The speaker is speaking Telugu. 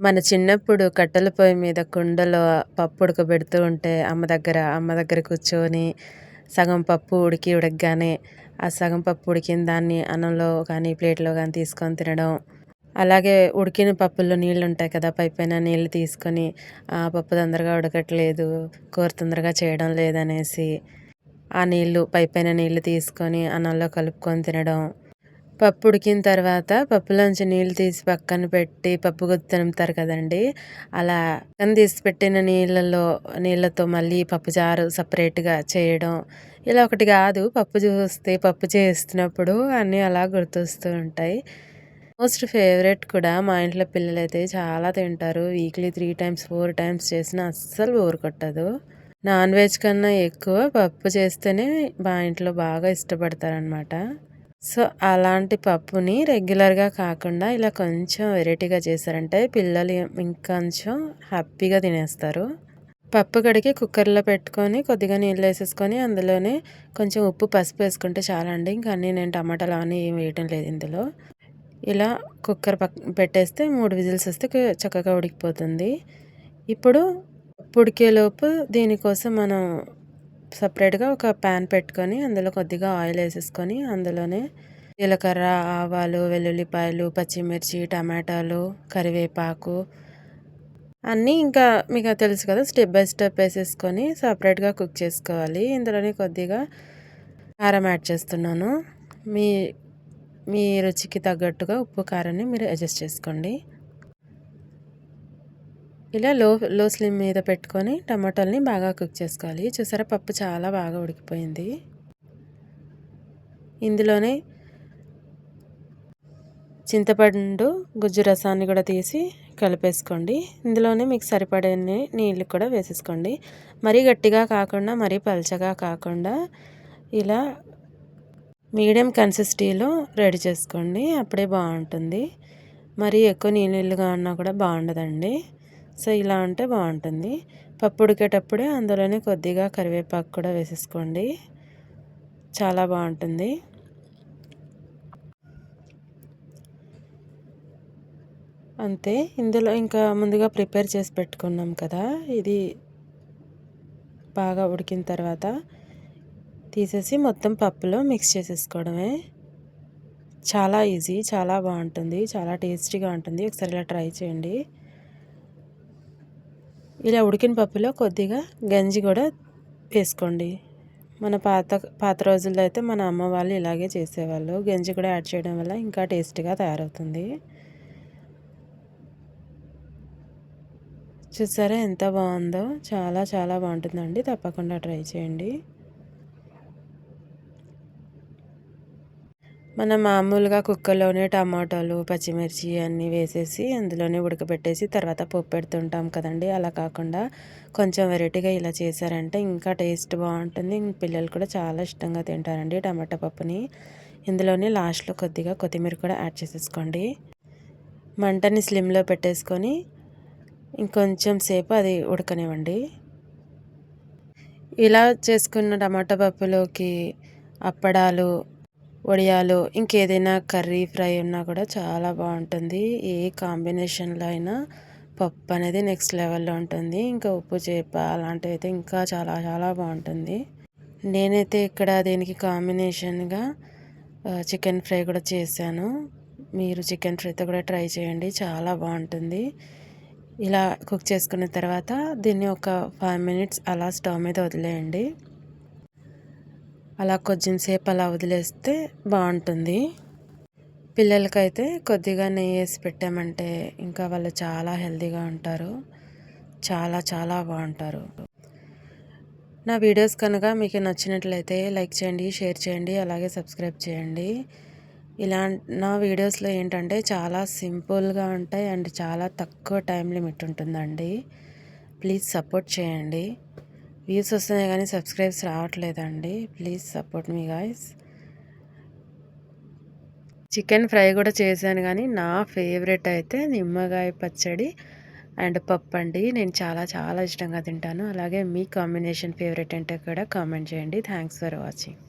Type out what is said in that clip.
మన చిన్నప్పుడు కట్టెల పొయ్యి మీద కుండలో పప్పు ఉడకబెడుతూ ఉంటే అమ్మ దగ్గర అమ్మ దగ్గర కూర్చొని సగం పప్పు ఉడికి ఉడకగానే ఆ సగం పప్పు ఉడికిన దాన్ని అన్నంలో కానీ ప్లేట్లో కానీ తీసుకొని తినడం. అలాగే ఉడికిన పప్పుల్లో నీళ్ళు ఉంటాయి కదా పై పైన నీళ్ళు తీసుకొని ఆ పప్పు తొందరగా ఉడకట్లేదు కూర తొందరగా చేయడం లేదనేసి ఆ నీళ్ళు పై పైన నీళ్ళు తీసుకొని అన్నంలో కలుపుకొని తినడం. పప్పు ఉడికిన తర్వాత పప్పులోంచి నీళ్ళు తీసి పక్కన పెట్టి పప్పు గుత్తి తింటారు కదండి. అలా పక్కన తీసి పెట్టిన నీళ్ళలో నీళ్ళతో మళ్ళీ పప్పు చారు సపరేట్గా చేయడం ఇలా ఒకటి కాదు. పప్పు చూస్తే పప్పు చేస్తున్నప్పుడు అన్నీ అలా గుర్తొస్తూ ఉంటాయి. మోస్ట్ ఫేవరెట్ కూడా మా ఇంట్లో పిల్లలైతే చాలా తింటారు. Weekly three times four times చేసినా అస్సలు బోరు కొట్టదు. నాన్ వెజ్ కన్నా ఎక్కువ పప్పు చేస్తేనే మా ఇంట్లో బాగా ఇష్టపడతారనమాట సో అలాంటి పప్పుని రెగ్యులర్గా కాకుండా ఇలా కొంచెం వెరైటీగా చేశారంటే పిల్లలు ఇంకొంచెం హ్యాపీగా తినేస్తారు. పప్పు కడిగి కుక్కర్లో పెట్టుకొని కొద్దిగా నీళ్ళు వేసేసుకొని అందులోనే కొంచెం ఉప్పు పసుపు వేసుకుంటే చాలా అండి ఇంకా అన్నీ నేను టమాటాలు అవన్నీ ఏం వేయటం లేదు ఇందులో. ఇలా కుక్కర్ పక్ పెట్టేస్తే మూడు విజిల్స్ వస్తే చక్కగా ఉడికిపోతుంది. ఇప్పుడు ఉడికేలోపు దీనికోసం మనం సపరేట్గా ఒక ప్యాన్ పెట్టుకొని అందులో కొద్దిగా ఆయిల్ వేసేసుకొని అందులోనే జీలకర్ర ఆవాలు వెల్లుల్లిపాయలు పచ్చిమిర్చి టమాటాలు కరివేపాకు అన్నీ ఇంకా మీకు తెలుసు కదా స్టెప్ బై స్టెప్ వేసేసుకొని సపరేట్గా కుక్ చేసుకోవాలి. ఇందులోనే కొద్దిగా కారం యాడ్ చేస్తున్నాను. మీ మీ రుచికి తగ్గట్టుగా ఉప్పు కారాన్ని మీరు అడ్జస్ట్ చేసుకోండి. ఇలా లో లో స్లిమ్ మీద పెట్టుకొని టమాటాలని బాగా కుక్ చేసుకోవాలి. చూసారా? పప్పు చాలా బాగా ఉడికిపోయింది. ఇందులోనే చింతపండు గుజ్జు రసాన్ని కూడా తీసి కలిపేసుకోండి. ఇందులోనే మీకు సరిపడే నీళ్ళు కూడా వేసేసుకోండి. మరీ గట్టిగా కాకుండా మరీ పలచగా కాకుండా ఇలా మీడియం కన్సిస్టీలో రెడీ చేసుకోండి. అప్పుడే బాగుంటుంది. మరీ ఎక్కువ నీళ్ళుగా ఉన్నా కూడా బాగుండదండి. సో ఇలా ఉంటే బాగుంటుంది. పప్పు ఉడికేటప్పుడే అందులోనే కొద్దిగా కరివేపాకు కూడా వేసేసుకోండి. చాలా బాగుంటుంది. అంతే ఇందులో ఇంకా ముందుగా ప్రిపేర్ చేసి పెట్టుకున్నాం కదా ఇది బాగా ఉడికిన తర్వాత తీసేసి మొత్తం పప్పులో మిక్స్ చేసేసుకోవడమే. చాలా ఈజీ చాలా బాగుంటుంది చాలా టేస్టీగా ఉంటుంది. ఒకసారి ఇలా ట్రై చేయండి. ఇలా ఉడికిన పప్పులో కొద్దిగా గంజి కూడా వేసుకోండి. మన పాత పాత రోజుల్లో అయితే మన అమ్మ వాళ్ళు ఇలాగే చేసేవాళ్ళు. గంజి కూడా యాడ్ చేయడం వల్ల ఇంకా టేస్ట్గా తయారవుతుంది. చూసారా ఎంత బాగుందో? చాలా చాలా బాగుంటుందండి. తప్పకుండా ట్రై చేయండి. మనం మామూలుగా కుక్కర్లోనే టమాటాలు పచ్చిమిర్చి అన్నీ వేసేసి అందులోనే ఉడకబెట్టేసి తర్వాత పప్పు పెడుతుంటాం కదండి. అలా కాకుండా కొంచెం వెరైటీగా ఇలా చేశారంటే ఇంకా టేస్ట్ బాగుంటుంది. పిల్లలు కూడా చాలా ఇష్టంగా తింటారండి టమాటా పప్పుని. ఇందులోనే లాస్ట్లో కొద్దిగా కొత్తిమీర కూడా యాడ్ చేసేసుకోండి. మంటని స్లిమ్లో పెట్టేసుకొని ఇంకొంచెం సేపు అది ఉడకనివ్వండి. ఇలా చేసుకున్న టమాటా పప్పులోకి అప్పడాలు వడియాలు ఇంకేదైనా కర్రీ ఫ్రై ఉన్నా కూడా చాలా బాగుంటుంది. ఏ కాంబినేషన్లో అయినా పప్పు అనేది నెక్స్ట్ లెవెల్లో ఉంటుంది. ఇంకా ఉప్పు చేప అలాంటివి అయితే ఇంకా చాలా చాలా బాగుంటుంది. నేనైతే ఇక్కడ దీనికి కాంబినేషన్గా చికెన్ ఫ్రై కూడా చేశాను. మీరు చికెన్ ఫ్రైతో కూడా ట్రై చేయండి. చాలా బాగుంటుంది. ఇలా కుక్ చేసుకున్న తర్వాత దీన్ని ఒక ఫైవ్ మినిట్స్ అలా స్టవ్ మీద వదిలేయండి. అలా కొంచెం సేపు అలా వదిలేస్తే బాగుంటుంది. పిల్లలకైతే కొద్దిగా నెయ్యి వేసి పెట్టామంటే ఇంకా వాళ్ళు చాలా హెల్తీగా ఉంటారు. చాలా చాలా బాగుంటారు. నా వీడియోస్ కనుక మీకు నచ్చినట్లయితే లైక్ చేయండి షేర్ చేయండి అలాగే సబ్స్క్రైబ్ చేయండి. ఇలా నా వీడియోస్లో ఏంటంటే చాలా సింపుల్గా ఉంటాయి అండ్ చాలా తక్కువ టైం లిమిట్ ఉంటుందండి. ప్లీజ్ సపోర్ట్ చేయండి. వ్యూస్ వస్తున్నాయి కానీ సబ్స్క్రైబ్స్ రావట్లేదండి. ప్లీజ్ సపోర్ట్ మీ గాయస్. చికెన్ ఫ్రై కూడా చేశాను కానీ నా ఫేవరెట్ అయితే నిమ్మకాయ పచ్చడి అండ్ పప్పు అండి. నేను చాలా చాలా ఇష్టంగా తింటాను. అలాగే మీ కాంబినేషన్ ఫేవరెట్ అంటే కూడా కామెంట్ చేయండి. Thanks for watching.